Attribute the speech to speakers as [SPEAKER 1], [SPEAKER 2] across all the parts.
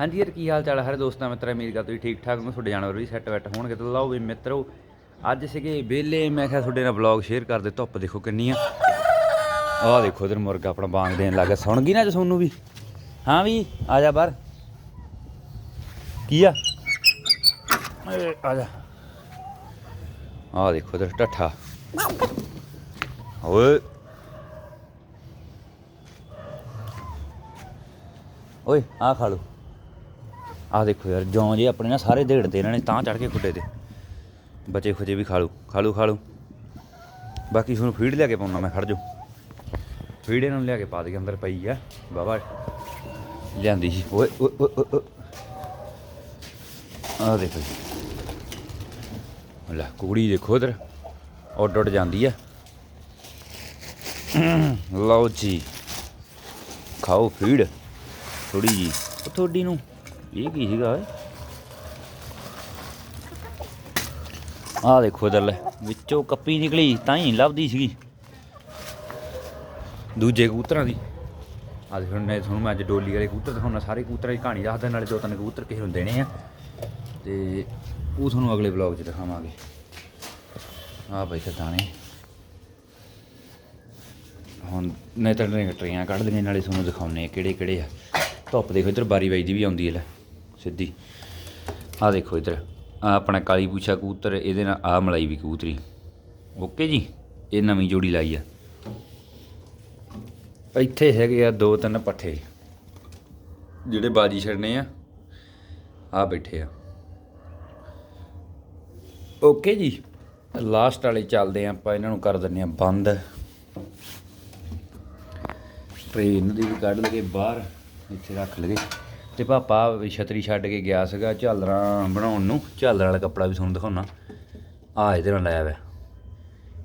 [SPEAKER 1] ਹਾਂਜੀ ਯਾਰ ਕੀ ਹਾਲ ਚਾਲ ਹੈ ਦੋਸਤਾਂ ਮਿੱਤਰਾਂ ਉਮੀਦ ਕਰਦਾ ਤੁਸੀਂ ਠੀਕ ਠਾਕ ਹੋ ਤੁਹਾਡੇ ਜਾਨਵਰ ਵੀ ਸੈੱਟ ਵੈਟ ਹੋਣਗੇ। ਤੇ ਲਓ ਵੀ ਮਿੱਤਰੋ ਅੱਜ ਸੀਗੇ ਵਿਹਲੇ ਮੈਂ ਕਿਹਾ ਤੁਹਾਡੇ ਨਾਲ ਵਲੌਗ ਸ਼ੇਅਰ ਕਰਦੇ ਧੁੱਪ ਦੇਖੋ ਕਿੰਨੀ ਆ। ਆਹ ਦੇਖੋ ਇਧਰ ਮੁਰਗਾ ਆਪਣਾ ਬਾਂਗ ਦੇਣ ਲੱਗਾ ਸੁਣ ਗਈ ਨਾ ਜੇ ਸੋਨੂੰ ਵੀ? ਹਾਂ ਵੀ ਆ ਜਾ ਬਾਹਰ। ਕੀ ਆ? ਏ, ਆ ਜਾ। ਆਹ ਦੇਖੋ ਇਧਰ ਟੱਠਾ ਓਏ। ਓਏ ਆ ਖਾ ਲਓ। ਆਹ ਦੇਖੋ ਯਾਰ ਜੌਂ ਜੇ ਆਪਣੇ ਨਾ ਸਾਰੇ ਢੇੜਦੇ ਇਹਨਾਂ ਨੇ ਤਾਂ ਚੜ ਕੇ ਖੁੱਡੇ ਤੇ। ਬਚੇ ਖੁਜੇ ਵੀ ਖਾ ਲਓ ਖਾ ਲਓ ਖਾ ਲਓ ਬਾਕੀ ਤੁਹਾਨੂੰ ਫੀਡ ਲਿਆ ਕੇ ਪਾਉਣਾ ਮੈਂ ਖੜ ਜਾਓ। ਫੀਡ ਇਹਨਾਂ ਨੂੰ ਲਿਆ ਕੇ ਪਾ ਦੇ ਅੰਦਰ ਪਈ ਆ। ਬਾਬਾ ਲਿਆਂਦੀ ਸੀ। ਓਏ ਓਏ ਓਏ, ਦੇਖੋ ਜੀ। ਲੈ ਕੁੜੀ ਦੇਖੋ ਇਧਰ। ਉੱਡ ਉੱਡ ਜਾਂਦੀ ਆ। ਲਓ ਜੀ। ਖਾਓ ਫੀਡ ਥੋੜੀ ਜੀ ਉਹ ਤੁਹਾਡੀ ਨੂੰ। ਇਹ ਕੀ ਸੀਗਾ ਓਏ? ਆਹ ਦੇਖੋ ਇਧਰ ਲੈ ਵਿੱਚੋਂ ਕੱਪੀ ਨਿਕਲੀ, ਤਾਂ ਹੀ ਲੱਭਦੀ ਸੀਗੀ। ਦੂਜੇ ਕਬੂਤਰਾਂ ਦੀ। ਆ ਦੇਖੋ, ਮੈਂ ਤੁਹਾਨੂੰ ਮੈਂ ਅੱਜ ਡੋਲੀ ਵਾਲੇ ਕਬੂਤਰ ਦਿਖਾਉਣਾ ਸਾਰੇ ਕਬੂਤਰਾਂ ਦੀ ਕਹਾਣੀ ਦੱਸਦਾ ਨਾਲੇ ਦੋ ਤਿੰਨ ਕਬੂਤਰ ਕਿਸੇ ਨੂੰ ਦੇਣੇ ਆ। ਤੇ ਉਹ ਤੁਹਾਨੂੰ ਅਗਲੇ ਵਲੌਗ 'ਚ ਦਿਖਾਵਾਂਗੇ। ਆ ਬਈ ਦਾਣੇ। ਹੁਣ ਨਹੀਂ ਤਾਂ ਟਰੀਆਂ ਕੱਢ ਦੇਣੇ ਨਾਲੇ ਤੁਹਾਨੂੰ ਦਿਖਾਉਣੇ ਕਿਹੜੇ ਕਿਹੜੇ ਆ। ਧੁੱਪ ਦੇਖੋ ਇੱਧਰ, ਬਾਰੀ ਬਾਈ ਦੀ ਵੀ ਆਉਂਦੀ ਹੈ ਲੈ। ਸਿੱਧੀ। ਆ ਦੇਖੋ ਇੱਧਰ। ਆ ਆਪਣਾ ਕਾਲੀ ਪੂਛਾ ਕਬੂਤਰ, ਇਹਦੇ ਨਾਲ ਆ ਮਲਾਈ ਵੀ ਕਬੂਤਰੀ। ਓਕੇ ਜੀ? ਇਹ ਨਵੀਂ ਜੋੜੀ ਲਾਈ ਆ। ਇੱਥੇ ਹੈਗੇ ਆ ਦੋ ਤਿੰਨ ਪੱਠੇ। ਜਿਹੜੇ ਬਾਜੀ ਛੱਡਨੇ ਆ ਆ ਬੈਠੇ ਆ। ਓਕੇ ਜੀ। ਲਾਸਟ ਵਾਲੇ ਚੱਲਦੇ ਆ, ਆਪਾਂ ਇਹਨਾਂ ਨੂੰ ਕਰ ਦਿੰਨੇ ਆ ਬੰਦ। ਟ੍ਰੇਨ ਦੀ ਵੀ ਕੱਢ ਲਗੇ ਬਾਹਰ, ਇੱਥੇ ਰੱਖ ਲਗੇ ਤੇ ਪਾਪਾ ਵੀ ਛਤਰੀ ਛੱਡ ਕੇ ਗਿਆ ਸੀਗਾ ਝਾਲਰਾਂ ਬਣਾਉਣ ਨੂੰ। ਝਾਲਰ ਵਾਲਾ ਕੱਪੜਾ ਵੀ ਤੁਹਾਨੂੰ ਦਿਖਾਉਣਾ। ਆ ਇਹਦੇ ਨਾਲ ਲਾਇਆ ਵਾ।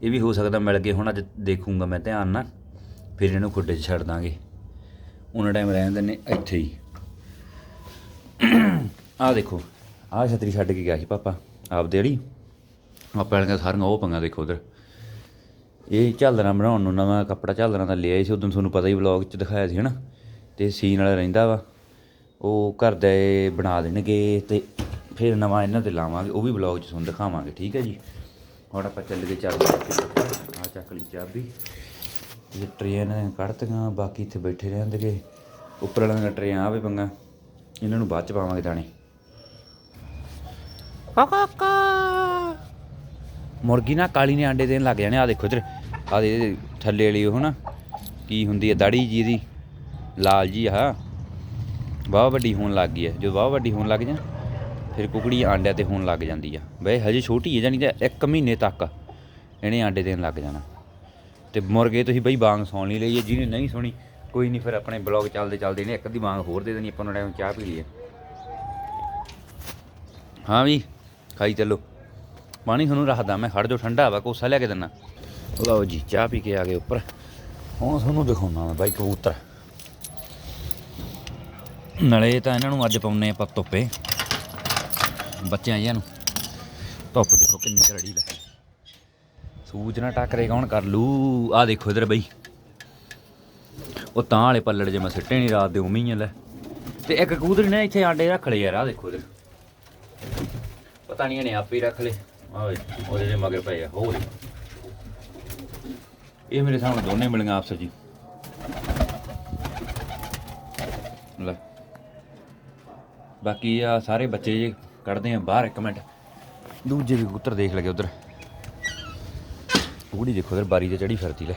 [SPEAKER 1] ਇਹ ਵੀ ਹੋ ਸਕਦਾ ਮਿਲ ਗਏ ਹੁਣ ਅੱਜ ਦੇਖੂੰਗਾ ਮੈਂ ਧਿਆਨ ਨਾਲ। ਫਿਰ ਇਹਨੂੰ ਖੁੱਡੇ 'ਚ ਛੱਡ ਦਾਂਗੇ। ਉਹਨਾਂ ਟਾਈਮ ਰਹਿਣ ਦਿੰਨੇ ਇੱਥੇ ਹੀ। ਆਹ ਦੇਖੋ, ਆਹ ਛਤਰੀ ਛੱਡ ਕੇ ਗਿਆ ਸੀ ਪਾਪਾ, ਆਪਦੇ ਵਾਲੀ। ਆਪਾਂ ਵਾਲੀਆਂ ਸਾਰੀਆਂ ਉਹ ਪੰਗਾ ਦੇਖੋ ਉਧਰ। ਇਹ ਝਾਲਰਾਂ ਬਣਾਉਣ ਨੂੰ ਨਵਾਂ ਕੱਪੜਾ ਝਾਲਰਾਂ ਦਾ ਲਿਆ ਸੀ, ਉਦੋਂ ਤੁਹਾਨੂੰ ਪਤਾ ਹੀ ਵਲੌਗ 'ਚ ਦਿਖਾਇਆ ਸੀ ਹਨਾ। ਤੇ ਸੀਨ ਵਾਲਾ ਰਹਿੰਦਾ ਵਾ। ਉਹ ਘਰ ਦੇ ਬਣਾ ਦੇਣਗੇ ਤੇ ਫਿਰ ਨਵਾਂ ਇਹਨਾਂ ਤੇ ਲਾਵਾਂਗੇ ਉਹ ਵੀ ਵਲੌਗ 'ਚ ਤੁਹਾਨੂੰ ਦਿਖਾਵਾਂਗੇ ਠੀਕ ਹੈ ਜੀ? ਹੁਣ ਆਪਾਂ ਚੱਲ ਗਏ ਚਾਬੀ ਆ ਚੱਕ ਲਈ ਚਾਬੀ। ਇਹ ਟ੍ਰੇਨ ਕੱਢਤੀਆਂ ਬਾਕੀ ਇੱਥੇ ਬੈਠੇ ਰਹਿੰਦੇਗੇ ਉੱਪਰ ਵਾਲਿਆਂ ਟਰੇਆਂ ਆਵੇ ਪੰਗਾ। ਇਹਨਾਂ ਨੂੰ ਬਾਅਦ ਚ ਪਾਵਾਂਗੇ ਦਾਣੇ। ਮੁਰਗੀ ਨਾ ਕਾਲੀ ਨੇ ਆਂਡੇ ਦੇਣ ਲੱਗ ਜਾਣੇ ਆ ਦੇਖੋ ਇਧਰ। ਆ ਦੇ ਥੱਲੇ ਵਾਲੀ ਉਹ ਨਾ ਕੀ ਹੁੰਦੀ ਹੈ ਦਾੜੀ ਜੀ ਦੀ ਲਾਲ ਜੀ ਆ ਵਾਹ ਵੱਡੀ ਹੋਣ ਲੱਗ ਗਈ ਹੈ। ਜਦੋਂ ਵਾਹ ਵੱਡੀ ਹੋਣ ਲੱਗ ਜਾ ਫਿਰ ਕੁਕੜੀ ਆਂਡਿਆਂ ਤੇ ਹੋਣ ਲੱਗ ਜਾਂਦੀ ਆ ਬਈ ਹਜੇ ਛੋਟੀ ਹੈ ਜਾਨੀ ਤਾਂ ਇੱਕ ਮਹੀਨੇ ਤੱਕ ਇਹਨੇ ਆਂਡੇ ਦੇਣ ਲੱਗ ਜਾਣਾ। ਤੇ ਮੁਰਗੇ ਤੁਸੀਂ ਬਈ ਬਾਂਗ ਸੌਣ ਲਈ ਲਈ ਹੈ, ਜਿਹਨੇ ਨਹੀਂ ਸੁਣੀ, ਕੋਈ ਨਹੀਂ ਫਿਰ ਆਪਣੇ ਬਲੌਗ ਚੱਲਦੇ ਚੱਲਦੇ ਨੇ, ਇੱਕ ਅੱਧੀ ਬਾਂਗ ਹੋਰ ਦੇ ਦੇਣੀ, ਆਪਾਂ ਨੂੰ ਟਾਈਮ ਚਾਹ ਪੀ ਲਈਏ। ਹਾਂ ਵੀ, ਖਾਈ ਚੱਲੋ। ਪਾਣੀ ਤੁਹਾਨੂੰ ਰੱਖਦਾ ਮੈਂ, ਖੜ ਜੋ ਠੰਡਾ ਵਾ ਕੋਸਾ ਲੈ ਕੇ ਦਿੰਨਾ। ਲਓ ਜੀ, ਚਾਹ ਪੀ ਕੇ ਆ ਗਏ ਉੱਪਰ। ਹੁਣ ਤੁਹਾਨੂੰ ਦਿਖਾਉਣਾ ਮੈਂ ਬਾਈ ਕਬੂਤਰ। ਨਲੇ ਤਾਂ ਇਹਨਾਂ ਨੂੰ ਅੱਜ ਪਾਉਨੇ ਆਪਾਂ ਧੁੱਪੇ। ਬੱਚਿਆਂ ਜਿਹਾਂ ਨੂੰ। ਧੁੱਪ ਦੇਖੋ ਕਿੰਨੀ ਕਰੜੀ ਲੈ। ਸੂਚਨਾ ਟੱਕਰੇ ਕੌਣ ਕਰ ਲੂ? ਆ ਦੇਖੋ ਇਧਰ ਬਈ। ਉਹ ਤਾਂ ਵਾਲੇ ਪੱਲੜ ਜੇ ਮੈਂ ਸਿੱਟੇ ਨਹੀਂ ਰਾਤ ਦੇ, ਉਵੇਂ ਹੀ ਲੈ। ਤੇ ਇੱਕ ਕਬੂਤਰ ਨੇ ਇੱਥੇ ਆਂਡੇ ਰੱਖ ਲਏ ਯਾਰ ਆ ਦੇਖੋ ਇਧਰ। ਪਤਾ ਨਹੀਂ ਇਹਨੇ ਆਪੇ ਰੱਖ ਲਏ। ਆਹ ਉਹਦੇ ਦੇ ਮਗਰ ਪਏ ਆ, ਹੋਰ ਇਹ ਮੇਰੇ ਸਾਹਮਣੇ ਦੋਨੇ ਮਿਲੀਆਂ ਆਪਸ ਜੀ ਲੈ। ਬਾਕੀ ਆ ਸਾਰੇ ਬੱਚੇ ਜੇ ਕੱਢਦੇ ਆ ਬਾਹਰ ਇੱਕ ਮਿੰਟ। ਦੂਜੇ ਵੀ ਕਬੂਤਰ ਦੇਖ ਲਗੇ ਉਧਰ। ਕੁੜੀ ਦੇਖੋ ਉਧਰ, ਬਾਰੀ ਤੇ ਚੜੀ ਫਿਰਦੀ ਲੈ।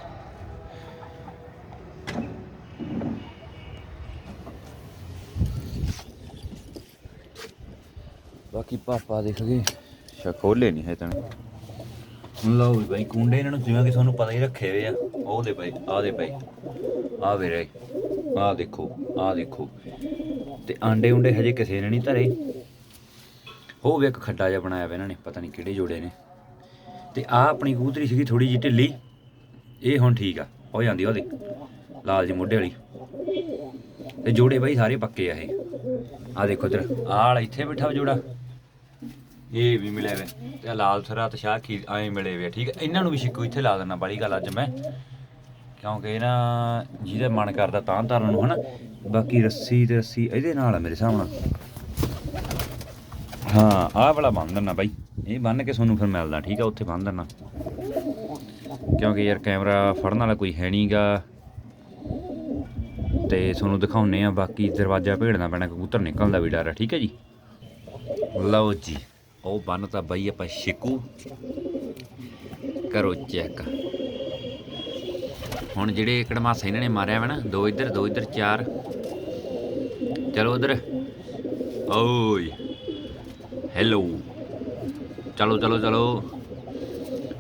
[SPEAKER 1] ਬਾਕੀ ਪਾਪਾ ਦੇਖ ਗਏ। ਸ਼ਕੋਲੇ ਨਹੀਂ ਹੈ ਤਣੇ ਲਓ ਵੀ ਬਾਈ, ਕੁੰਡੇ ਇਹਨਾਂ ਨੂੰ ਜਿਵੇਂ ਕਿ ਤੁਹਾਨੂੰ ਪਤਾ ਹੀ ਰੱਖੇ ਹੋਏ ਆ। ਉਹ ਦੇ ਬਾਈ ਆ ਦੇ ਬਾਈ। ਆ ਵੇ ਆ ਦੇਖੋ ਆ ਦੇਖੋ। ਤੇ ਆਂਡੇ ਉਂਡੇ ਹਜੇ ਕਿਸੇ ਨੇ ਨਹੀਂ ਧਰੇ। ਉਹ ਇੱਕ ਖੱਡਾ ਜਿਹਾ ਬਣਾਇਆ ਵਾ ਇਹਨਾਂ ਨੇ, ਪਤਾ ਨਹੀਂ ਕਿਹੜੇ ਜੋੜੇ ਨੇ। ਤੇ ਆ ਆਪਣੀ ਕਬੂਤਰੀ ਸੀਗੀ ਥੋੜੀ ਜਿਹੀ ਢਿੱਲੀ। ਇਹ ਹੁਣ ਠੀਕ ਆ, ਹੋ ਜਾਂਦੀ ਉਹਦੇ ਲਾਲ ਜੀ ਮੋਢੇ ਵਾਲੀ। ਤੇ ਜੋੜੇ ਬਾਈ ਸਾਰੇ ਪੱਕੇ ਆ ਇਹ। ਆ ਦੇਖੋ ਇਧਰ, ਆਹ ਇੱਥੇ ਬੈਠਾ ਜੋੜਾ। ਇਹ ਵੀ ਮਿਲਿਆ ਵੇ, ਤੇ ਆਹ ਲਾਲ ਥਰਾ ਤੇ ਸ਼ਾਹ ਖੀਰ ਐਂ ਮਿਲੇ ਵੇ, ਠੀਕ ਹੈ ਇਹਨਾਂ ਨੂੰ ਵੀ ਛਿੱਕੂ ਇੱਥੇ ਲਾ ਦੇਣਾ ਬੜੀ ਗੱਲ ਅੱਜ ਮੈਂ। ਕਿਉਂਕਿ ਇਹ ਨਾ ਜਿਹਦਾ ਮਨ ਕਰਦਾ ਤਾਂ ਧਰਨ ਨੂੰ, ਹਨਾ। ਬਾਕੀ ਰੱਸੀ ਤੇ ਰੱਸੀ ਇਹਦੇ ਨਾਲ ਆ ਮੇਰੇ ਹਿਸਾਬ ਨਾਲ। ਹਾਂ, ਆਹ ਵਾਲਾ ਬੰਨ ਦੇਣਾ ਬਾਈ। ਇਹ ਬੰਨ ਕੇ ਤੁਹਾਨੂੰ ਫਿਰ ਮਿਲਦਾ, ਠੀਕ ਆ, ਉੱਥੇ ਬੰਨ ਦੇਣਾ ਕਿਉਂਕਿ ਯਾਰ ਕੈਮਰਾ ਫੜਨ ਵਾਲਾ ਕੋਈ ਹੈ ਨਹੀਂਗਾ ਤੇ ਤੁਹਾਨੂੰ ਦਿਖਾਉਨੇ ਆ, ਬਾਕੀ ਦਰਵਾਜ਼ਾ ਭੇੜਨਾ ਪੈਣਾ, ਕਬੂਤਰ ਨਿਕਲਦਾ ਵੀ ਡਰ ਹੈ ਠੀਕ ਹੈ ਜੀ? ਲਓ ਜੀ, ਉਹ ਬੰਨ ਤਾਂ ਬਾਈ ਆਪਾਂ ਸ਼ਿਕੂ ਕਰੋ ਚੈੱਕ। ਹੁਣ ਜਿਹੜੇ ਕੜਮਾਸਾ ਇਹਨਾਂ ਨੇ ਮਾਰਿਆ ਵਾ ਨਾ, ਦੋ ਇੱਧਰ ਦੋ ਇੱਧਰ, ਚਾਰ। ਚਲੋ ਉਧਰ। ਓਏ। ਹੈਲੋ ਚਲੋ ਚਲੋ ਚਲੋ।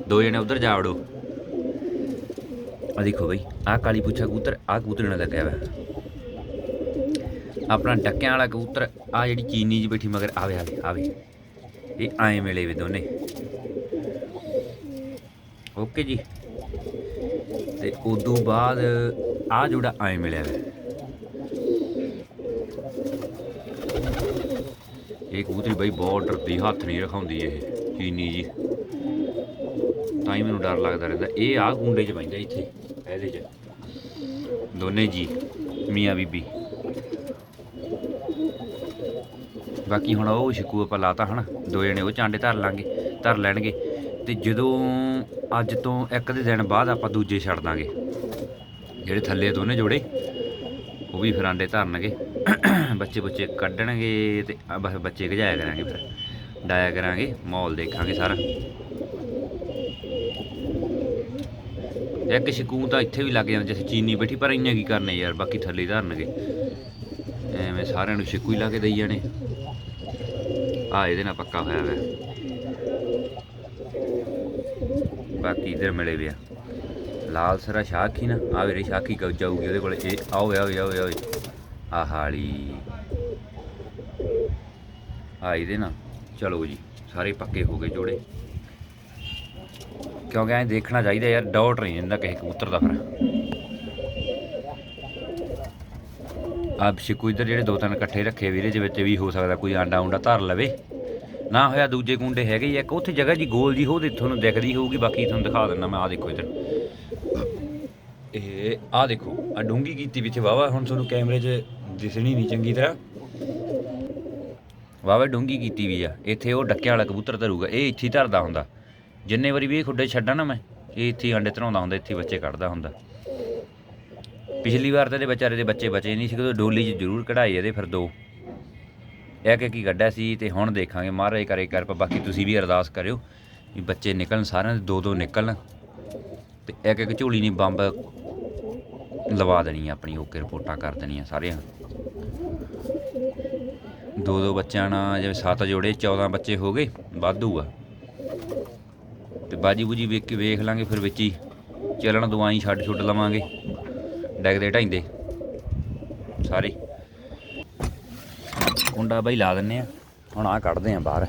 [SPEAKER 1] ਦੋ ਜਣੇ ਉਧਰ ਜਾ ਵੜੋ। ਆ ਦੇਖੋ ਬਈ, ਆਹ ਕਾਲੀ ਪੁੱਛਾ ਕਬੂਤਰ, ਆਹ ਕਬੂਤਰ ਨਾਲ ਲੱਗਿਆ ਵਾ? ਆਪਣਾ ਡੱਕਿਆਂ ਵਾਲਾ ਕਬੂਤਰ ਆ ਜਿਹੜੀ ਚੀਨੀ ਜੀ ਬੈਠੀ ਮਗਰ ਆਵੇ ਆਵੇ ਆਵੇ ਇਹ ਆਏ ਮਿਲੇ ਵੇ ਦੋਨੇ। ਓਕੇ ਜੀ। ਤੇ ਉਦੋਂ ਬਾਅਦ ਆ ਜੋੜਾ ਆਏ ਮਿਲਿਆ ਵੇ। ਇਹ ਕਬੂਤਰੀ ਬਈ ਬਹੁਤ ਡਰਦੀ, ਹੱਥ ਨਹੀਂ ਰਖਾਉਂਦੀ ਇਹ, ਚੀਨੀ ਜੀ। ਤਾਂ ਹੀ ਮੈਨੂੰ ਡਰ ਲੱਗਦਾ ਰਹਿੰਦਾ। ਇਹ ਆ ਗੁੰਡੇ 'ਚ ਪੈਂਦਾ ਇੱਥੇ, ਇਹਦੇ 'ਚ। ਦੋਨੇ ਜੀ, ਮੀਆਂ ਬੀਬੀ। ਬਾਕੀ ਹੁਣ ਉਹ ਸ਼ਿਕੂ ਆਪਾਂ ਲਾਤਾ ਹਨਾ, ਦੋ ਜਣੇ ਉਹ ਚਾਂਡੇ ਧਰ ਲਾਂਗੇ, ਧਰ ਲੈਣਗੇ। ਤੇ ਜਦੋਂ ਅੱਜ ਤੋਂ ਇੱਕ ਦੇ ਦਿਨ ਬਾਅਦ ਆਪਾਂ ਦੂਜੇ ਛੱਡ ਦਾਂਗੇ। ਜਿਹੜੇ ਥੱਲੇ ਦੋਨੇ ਜੋੜੇ, ਉਹ ਵੀ ਫਿਰ ਆਂਡੇ ਧਰਨਗੇ। ਬੱਚੇ ਬੱਚੇ ਕੱਢਣਗੇ ਤੇ ਬਸ ਬੱਚੇ ਗਜਾਇਆ ਕਰਾਂਗੇ ਫਿਰ। ਡਾਇਆ ਕਰਾਂਗੇ, ਮਾਹੌਲ ਦੇਖਾਂਗੇ ਸਾਰਾ। ਇੱਕ ਸ਼ਕੂ ਤਾਂ ਇੱਥੇ ਵੀ ਲੱਗ ਜਾਂਦਾ, ਜਿੱਥੇ ਚੀਨੀ ਬੈਠੀ, ਪਰ ਇੰਨਾ ਕੀ ਕਰਨੇ ਯਾਰ, ਬਾਕੀ ਥੱਲੇ ਧਰਨਗੇ। ਐਵੇਂ ਸਾਰਿਆਂ ਨੂੰ ਸ਼ਿਕੂ ਹੀ ਲਾ ਕੇ ਦਈ ਜਾਣੇ। ਆ ਇਹਦੇ ਨਾਲ ਪੱਕਾ ਹੋਇਆ ਵਾ। ਬਾਕੀ ਇਧਰ ਮਿਲੇ ਵਿਆ ਲਾਲ ਸਰਾ ਸ਼ਾਖੀ ਨਾ ਆ ਵੀਰੇ ਸ਼ਾਖੀ ਕਬ ਜਾਊਗੀ ਉਹਦੇ ਕੋਲ। ਇਹ ਆਓ ਆਓ ਆਓ ਆਓ ਆ ਹਾਲੀ। ਆ ਇਹਦੇ ਨਾਲ। ਚਲੋ ਜੀ, ਸਾਰੇ ਪੱਕੇ ਹੋ ਗਏ ਜੋੜੇ। ਕਿਉਂਕਿ ਐਂ ਦੇਖਣਾ ਚਾਹੀਦਾ ਯਾਰ ਡਾਊਟ ਨਹੀਂ ਜਾਂਦਾ ਕਿਸੇ ਕਬੂਤਰ ਦਾ ਫਿਰ। ਆਪ ਸ਼ਿਕੂ ਇੱਧਰ ਜਿਹੜੇ ਦੋ ਤਿੰਨ ਇਕੱਠੇ ਰੱਖੇ ਵੀਰੇ ਦੇ ਵਿੱਚ ਵੀ ਹੋ ਸਕਦਾ ਕੋਈ ਆਂਡਾ ਉਂਡਾ ਧਰ ਲਵੇ। ਨਾ ਹੋਇਆ, ਦੂਜੇ ਕੁੰਡੇ ਹੈਗੇ ਹੀ ਇੱਕ ਉੱਥੇ ਜਗ੍ਹਾ ਜੀ ਗੋਲ ਜੀ ਹੋਦੀ ਤੁਹਾਨੂੰ ਦਿਖਦੀ ਹੋਊਗੀ, ਬਾਕੀ ਤੁਹਾਨੂੰ ਦਿਖਾ ਦਿੰਦਾ ਮੈਂ ਆ ਦੇਖੋ ਇੱਧਰ। ਇਹ ਆ ਦੇਖੋ ਆ ਡੂੰਗੀ ਕੀਤੀ ਵਿੱਚ ਵਾਵਾ ਹੁਣ ਤੁਹਾਨੂੰ ਕੈਮਰੇ 'ਚ ਦਿਸਣੀ ਨਹੀਂ ਚੰਗੀ ਤਰ੍ਹਾਂ। ਵਾਵਾ ਡੂੰਗੀ ਕੀਤੀ ਵੀ ਆ। ਇੱਥੇ ਉਹ ਡੱਕਿਆਂ ਵਾਲਾ ਕਬੂਤਰ ਧਰੂਗਾ, ਇਹ ਇੱਥੇ ਧਰਦਾ ਹੁੰਦਾ। ਜਿੰਨੇ ਵਾਰੀ ਵੀ ਇਹ ਖੁੱਡੇ ਛੱਡਾਂ ਨਾ ਮੈਂ, ਇਹ ਇੱਥੇ ਹੀ ਆਂਡੇ ਧਰਾਉਂਦਾ ਹੁੰਦਾ, ਇੱਥੇ ਬੱਚੇ ਕੱਢਦਾ ਹੁੰਦਾ। ਪਿਛਲੀ ਵਾਰ ਤਾਂ ਇਹਦੇ ਵਿਚਾਰੇ ਦੇ ਬੱਚੇ ਬਚੇ ਨਹੀਂ ਸੀ ਕਿਉਂਕਿ ਡੋਲੀ 'ਚ ਜ਼ਰੂਰ ਕਢਾਈ ਇਹਦੇ ਫਿਰ ਦੋ। ਇੱਕ ਇੱਕ ਹੀ ਕੱਢਿਆ ਸੀ ਤੇ ਹੁਣ ਦੇਖਾਂਗੇ। ਮਹਾਰਾਜ ਕਰੇ, ਕਿਰਪਾ, ਬਾਕੀ ਤੁਸੀਂ ਵੀ ਅਰਦਾਸ ਕਰਿਓ ਵੀ ਬੱਚੇ ਨਿਕਲਣ, ਸਾਰਿਆਂ ਦੇ ਦੋ ਦੋ ਨਿਕਲਣ। ਤੇ ਇੱਕ ਇੱਕ ਝੋਲੀ ਨਹੀਂ, ਬੰਬ ਲਵਾ ਦੇਣੀ ਆਪਣੀ ਓਕੇ ਰਿਪੋਰਟਾਂ ਕਰ ਦੇਣੀਆਂ ਸਾਰਿਆਂ। ਦੋ ਦੋ ਬੱਚਿਆਂ ਨਾਲ ਜਿਵੇਂ ਸੱਤ ਜੋੜੇ 14 ਬੱਚੇ ਹੋ ਗਏ, ਵਾਧੂ ਆ। ਤੇ ਬਾਜੀ ਬੂਜੀ ਵੇਖ ਕੇ ਵੇਖ ਲਾਂਗੇ, ਫਿਰ ਵਿੱਚ ਹੀ ਚੱਲਣ ਦਵਾਈ ਛੱਡ ਛੁੱਟ ਲਵਾਂਗੇ। ਡੈਗਦੇ ਢਾਈਂਦੇ ਸਾਰੇ। ਕੁੰਡਾ ਬਈ ਲਾ ਦਿੰਨੇ ਆ। ਹੁਣ ਆ ਕੱਢਦੇ ਆ ਬਾਹਰ।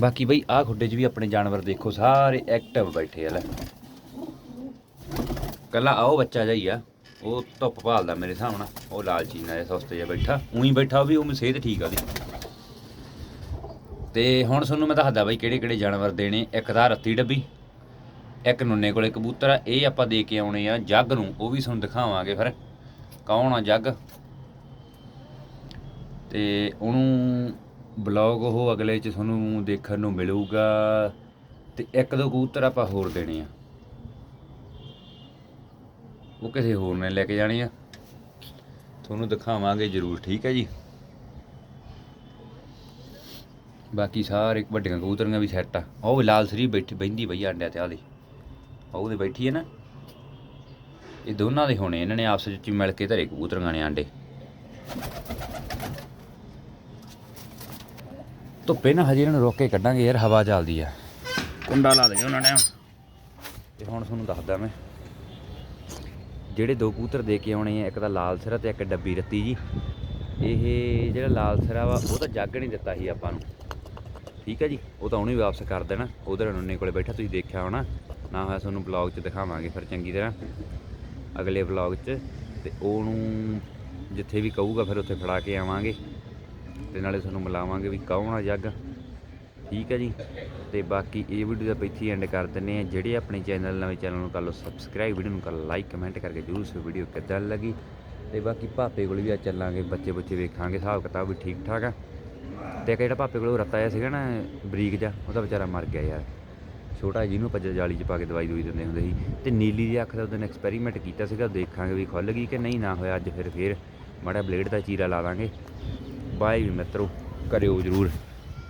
[SPEAKER 1] ਬਾਕੀ ਬਈ ਆਹ ਖੁੱਡੇ 'ਚ ਵੀ ਆਪਣੇ ਜਾਨਵਰ ਦੇਖੋ ਸਾਰੇ ਐਕਟਿਵ ਬੈਠੇ ਆ ਲੈ। ਕੱਲਾ ਆਓ ਬੱਚਾ ਜਾਈ ਆ ਉਹ ਧੁੱਪ ਭਾਲਦਾ ਮੇਰੇ ਹਿਸਾਬ ਨਾਲ ਉਹ ਲਾਲ ਚੀਨਾ ਜਿਹਾ ਸੁਸਤ ਜਿਹਾ ਬੈਠਾ ਉਹੀ ਬੈਠਾ ਉਹ ਵੀ ਉਹ ਸਿਹਤ ਠੀਕ ਆ ਉਹਦੀ। ਤੇ ਹੁਣ ਤੁਹਾਨੂੰ ਮੈਂ ਦੱਸਦਾ ਬਈ ਕਿਹੜੇ ਕਿਹੜੇ ਜਾਨਵਰ ਦੇਣੇ ਇੱਕ ਤਾਂ ਰੱਤੀ ਡੱਬੀ ਇੱਕ ਨੁੰਨੇ ਕੋਲੇ ਕਬੂਤਰ ਆ ਇਹ ਆਪਾਂ ਦੇ ਕੇ ਆਉਣੇ ਆ ਜੱਗ ਨੂੰ ਉਹ ਵੀ ਤੁਹਾਨੂੰ ਦਿਖਾਵਾਂਗੇ ਫਿਰ ਕੌਣ ਆ ਜੱਗ। ਤੇ ਉਹਨੂੰ ਬਲੌਗ ਉਹ ਅਗਲੇ ਚ ਤੁਹਾਨੂੰ ਦੇਖਣ ਨੂੰ ਮਿਲੂਗਾ ਤੇ ਇੱਕ ਦੋ ਕਬੂਤਰ ਆਪਾਂ ਹੋਰ ਦੇਣੇ ਆ। ਉਹ ਕਿਸੇ ਹੋਰ ਨੇ ਲੈ ਕੇ ਜਾਣੇ ਆ। ਤੁਹਾਨੂੰ ਦਿਖਾਵਾਂਗੇ ਜ਼ਰੂਰ, ਠੀਕ ਹੈ ਜੀ? ਬਾਕੀ ਸਾਰੇ ਵੱਡੀਆਂ ਕਬੂਤਰੀਆਂ ਵੀ ਸੈੱਟ ਆ। ਉਹ ਵੀ ਲਾਲ ਸਰੀ ਬੈਠੀ ਬੈੰਦੀ ਬਈ ਆਂਡਿਆਂ ਤੇ ਆਦੇ ਉਹ ਉਹਦੇ ਬੈਠੀ ਹੈ ਨਾ। ਇਹ ਦੋਨਾਂ ਦੇ ਹੋਣੇ, ਇਹਨਾਂ ਨੇ ਆਪਸ ਵਿੱਚ ਮਿਲ ਕੇ ਧਰੇ ਕਬੂਤਰੀਆਂ ਨੇ ਆਂਡੇ। ਧੁੱਪੇ ਨਾ ਹਜੇ ਇਹਨਾਂ ਨੂੰ ਰੋਕ ਕੇ ਕੱਢਾਂਗੇ ਯਾਰ ਹਵਾ ਚੱਲਦੀ ਆ। ਕੁੰਡਾ ਲਾ ਦੇ ਉਹਨਾਂ ਨੇ। ਤੇ ਹੁਣ ਤੁਹਾਨੂੰ ਦੱਸਦਾ ਮੈਂ ਜਿਹੜੇ ਦੋ ਕਬੂਤਰ ਦੇ ਕੇ ਆਉਣੇ ਆ ਇੱਕ ਤਾਂ ਲਾਲ ਸਿਰਾ ਤੇ ਇੱਕ ਡੱਬੀ ਰੱਤੀ ਜੀ। ਇਹ ਜਿਹੜਾ ਲਾਲ ਸਿਰਾ ਵਾ ਉਹ ਤਾਂ ਜੱਗ ਨਹੀਂ ਦਿੱਤਾ ਸੀ ਆਪਾਂ ਨੂੰ। ਠੀਕ ਹੈ ਜੀ ਉਹ ਤਾਂ ਉਹਨੂੰ ਹੀ ਵਾਪਸ ਕਰ ਦੇਣਾ। ਉਧਰ ਨੁੰਨੇ ਕੋਲੇ ਬੈਠਾ ਤੁਸੀਂ ਦੇਖਿਆ ਹੋਣਾ। ਨਾ ਹੋਇਆ ਤੁਹਾਨੂੰ ਬਲੌਗ 'ਚ ਦਿਖਾਵਾਂਗੇ ਫਿਰ ਚੰਗੀ ਤਰ੍ਹਾਂ। ਅਗਲੇ ਬਲੌਗ 'ਚ ਤੇ ਉਹਨੂੰ ਜਿੱਥੇ ਵੀ ਕਹੂਗਾ ਫਿਰ ਉੱਥੇ ਫੜਾ ਕੇ ਆਵਾਂਗੇ। ਤੇ ਨਾਲੇ ਤੁਹਾਨੂੰ ਮਿਲਾਵਾਂਗੇ ਵੀ ਕੌਣ ਆ ਜੱਗ। ਠੀਕ ਹੈ ਜੀ? ਤੇ ਬਾਕੀ ਇਹ ਵੀਡੀਓ ਦਾ ਇੱਥੇ ਐਂਡ ਕਰ ਦਿੰਦੇ ਆ ਜਿਹੜੇ ਆਪਣੇ ਚੈਨਲ ਨਵੇਂ ਚੈਨਲ ਨੂੰ ਕਰ ਲਓ ਸਬਸਕ੍ਰਾਈਬ ਵੀਡੀਓ ਨੂੰ ਕਰ ਲਾਈਕ ਕਮੈਂਟ ਕਰਕੇ ਜਰੂਰ ਸੋ ਵੀਡੀਓ ਕਿੱਦਾਂ ਲੱਗੀ। ਤੇ ਬਾਕੀ ਭਾਪੇ ਕੋਲ ਵੀ ਆ ਚੱਲਾਂਗੇ, ਬੱਚੇ ਬੱਚੇ ਵੇਖਾਂਗੇ, ਹਿਸਾਬ ਕਿਤਾਬ ਵੀ ਠੀਕ ਠਾਕ ਆ। ਤੇ ਇੱਕ ਜਿਹੜਾ ਭਾਪੇ ਕੋਲ ਰੱਤਾ ਆਇਆ ਸੀਗਾ ਨਾ, ਬਰੀਕ ਜਿਹਾ, ਉਹਦਾ ਵਿਚਾਰਾ ਮਰ ਗਿਆ ਯਾਰ। ਛੋਟਾ ਜਿਹਨੂੰ ਆਪਾਂ ਜਾਲੀ 'ਚ ਪਾ ਕੇ ਦਵਾਈ ਦੂਈ ਦਿੰਦੇ ਹੁੰਦੇ ਸੀ। ਤੇ ਨੀਲੀ ਦੀ ਅੱਖ ਦਾ ਉਹਦੇ ਨੇ ਐਕਸਪੈਰੀਮੈਂਟ ਕੀਤਾ ਸੀਗਾ ਦੇਖਾਂਗੇ ਵੀ ਖੁੱਲ ਗਈ ਕਿ ਨਹੀਂ, ਨਾ ਹੋਇਆ ਅੱਜ ਫਿਰ, ਫੇਰ। ਮਾੜਾ ਬਲੇਡ ਦਾ ਚੀਰਾ ਲਾ ਦਾਂਗੇ ਬਾਏ ਵੀ ਮਿੱਤਰੋ ਕਰਿਓ ਜ਼ਰੂਰ।